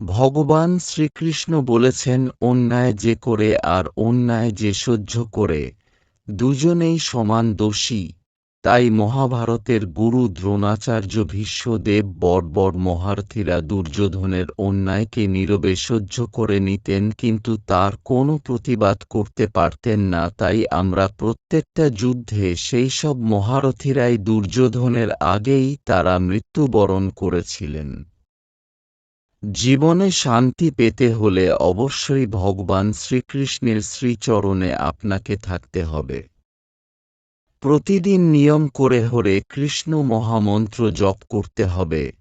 ভগবান শ্রীকৃষ্ণ বলেছেন, অন্যায় যে করে আর অন্যায় যে সহ্য করে, দুজনেই সমান দোষী। তাই মহাভারতের গুরু দ্রোণাচার্য ভীষ্মদেব বর্বর মহারথীরা দুর্যোধনের অন্যায়কে নীরবে সহ্য করে নিতেন, কিন্তু তার কোনো প্রতিবাদ করতে পারতেন না। তাই আমরা প্রত্যেকটা যুদ্ধে সেই সব মহারথীরাই দুর্যোধনের আগেই তারা মৃত্যুবরণ করেছিলেন। জীবনে শান্তি পেতে হলে অবশ্যই ভগবান শ্রীকৃষ্ণের শ্রীচরণে আপনাকে থাকতে হবে। প্রতিদিন নিয়ম করে হরে কৃষ্ণ মহামন্ত্র জপ করতে হবে।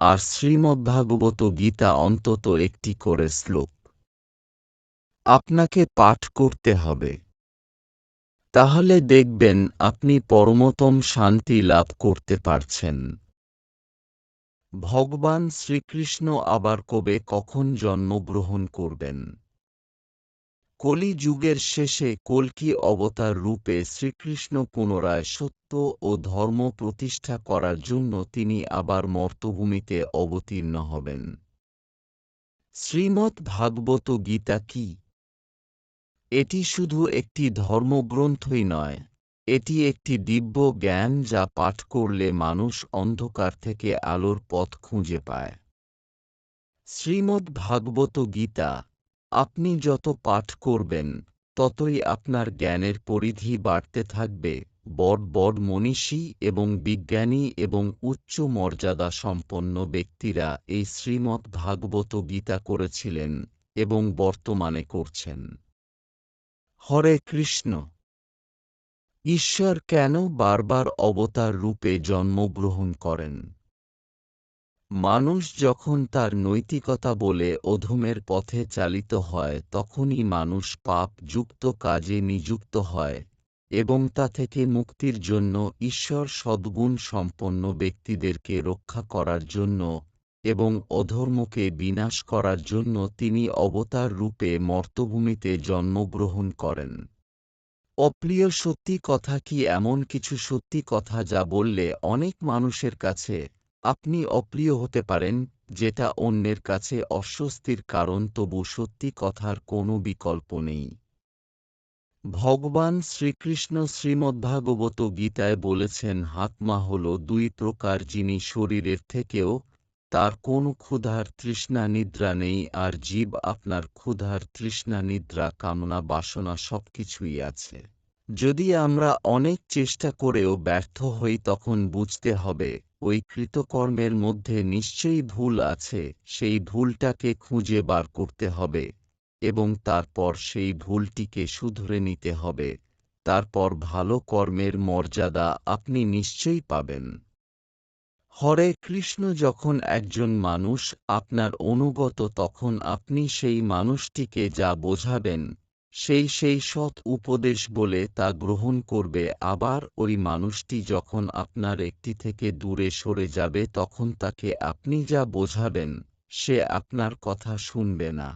আর শ্রীমদ্ভাগবত গীতা অন্তত একটি করে শ্লোক আপনাকে পাঠ করতে হবে। তাহলে দেখবেন আপনি পরমতম শান্তি লাভ করতে পারছেন। ভগবান শ্রীকৃষ্ণ আবার কবে কখন জন্মগ্রহণ করবেন? কলি যুগের শেষে কল্কি অবতার রূপে শ্রীকৃষ্ণ পুনরায় সত্য ও ধর্ম প্রতিষ্ঠা করার জন্য তিনি আবার মর্তভূমিতে অবতীর্ণ হবেন। শ্রীমৎ ভাগবত গীতা কি? এটি শুধু একটি ধর্মগ্রন্থই নয় এটি একটি দিব্য জ্ঞান যা পাঠ করলে মানুষ অন্ধকার থেকে আলোর পথ খুঁজে পায়। শ্রীমদ্ ভাগবত গীতা, আপনি যত পাঠ করবেন, ততই আপনার জ্ঞানের পরিধি বাড়তে থাকবে, বড় বড় মনীষী এবং বিজ্ঞানী এবং উচ্চ মর্যাদা সম্পন্ন ব্যক্তিরা এই শ্রীমদ্ ভাগবত গীতা করেছিলেন এবং বর্তমানে করছেন। হরে কৃষ্ণ। ঈশ্বর কেন বারবার অবতার রূপে জন্মগ্রহণ করেন? মানুষ যখন তার নৈতিকতা বলে অধমের পথে চালিত হয়, তখনই মানুষ পাপ যুক্ত কাজে নিযুক্ত হয় এবং তা থেকে মুক্তির জন্য ঈশ্বর সদ্গুণ সম্পন্ন ব্যক্তিদেরকে রক্ষা করার জন্য এবং অধর্মকে বিনাশ করার জন্য তিনি অবতার রূপে মর্তভূমিতে জন্মগ্রহণ করেন। অপ্রিয় সত্যি কথা কি এমন কিছু সত্যি কথা যা বললে অনেক মানুষের কাছে আপনি অপ্রিয় হতে পারেন, যেটা অন্যের কাছে অস্বস্তির কারণ তবু সত্যি কথার কোনো বিকল্প নেই। ভগবান শ্রীকৃষ্ণ শ্রীমদ্ভাগবত গীতায় বলেছেন, হাতমা হল দুই প্রকার যিনি শরীরের থেকেও তার কোন ক্ষুধার তৃষ্ণা, নিদ্রা নেই আর জীব আপনার ক্ষুধার তৃষ্ণা, নিদ্রা, কামনা, বাসনা সবকিছুই আছে। যদি আমরা অনেক চেষ্টা করেও ব্যর্থ হই তখন বুঝতে হবে, ওই কৃতকর্মের মধ্যে নিশ্চয়ই ভুল আছে, সেই ভুলটাকে খুঁজে বার করতে হবে এবং তারপর সেই ভুলটিকে শুধরে নিতে হবে। তারপর ভালো কর্মের মর্যাদা আপনি নিশ্চয়ই পাবেন। হরে কৃষ্ণ, যখন একজন মানুষ আপনার অনুগত, তখন আপনি সেই মানুষটিকে যা বোঝাবেন, সেই সেই সৎ উপদেশ বলে তা গ্রহণ করবে। আবার ওই মানুষটি যখন আপনার একটি থেকে দূরে সরে যাবে, তখন তাকে আপনি যা বোঝাবেন, সে আপনার কথা শুনবে না।